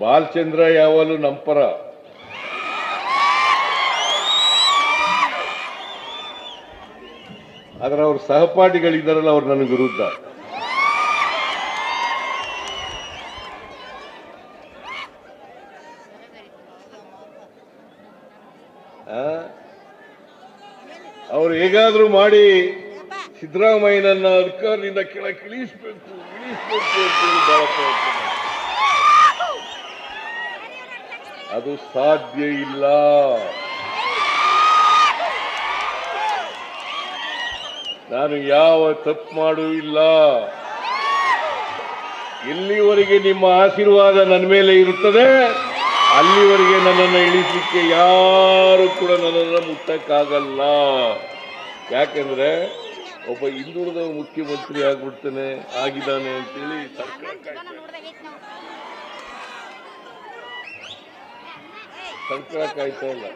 ಬಾಲಚಂದ್ರ ಯಾವಾಗಲೂ ನಂಪರ. ಪರ ಆದ್ರೆ ಅವ್ರ ಸಹಪಾಠಿಗಳಿದ್ದಾರಲ್ಲ, ಅವ್ರು ನನ್ನ ವಿರುದ್ಧ? ಅವ್ರು ಹೇಗಾದ್ರೂ ಮಾಡಿ ಸಿದ್ದರಾಮಯ್ಯನನ್ನ ಅಧಿಕಾರದಿಂದ ಕೆಳಗೆ ಇಳಿಸಬೇಕು ಅಂತ ಹೇಳಿ ಬಹಳ ಪ್ರಯತ್ನ ಅದು ಸಾಧ್ಯ ಇಲ್ಲ. ನಾನು ಯಾವ ತಪ್ಪು ಮಾಡೂ ಇಲ್ಲ. ಎಲ್ಲಿವರೆಗೆ ನಿಮ್ಮ ಆಶೀರ್ವಾದ ನನ್ನ ಮೇಲೆ ಇರುತ್ತದೆ. ಅಲ್ಲಿವರೆಗೆ ನನ್ನನ್ನು ಇಳಿಸಲಿಕ್ಕೆ ಯಾರು ಕೂಡ ನನ್ನನ್ನು ಮುಟ್ಟಕ್ಕಾಗಲ್ಲ. ಯಾಕೆಂದ್ರೆ ಒಬ್ಬ ಹಿಂದುಳಿದ ಮುಖ್ಯಮಂತ್ರಿ ಆಗ್ಬಿಡ್ತಾನೆ, ಆಗಿದ್ದಾನೆ ಅಂತೇಳಿ ಸರ್ಕಾರ ಸರ್ಕಾರ ಕಾಯ್ತಾ ಇಲ್ಲ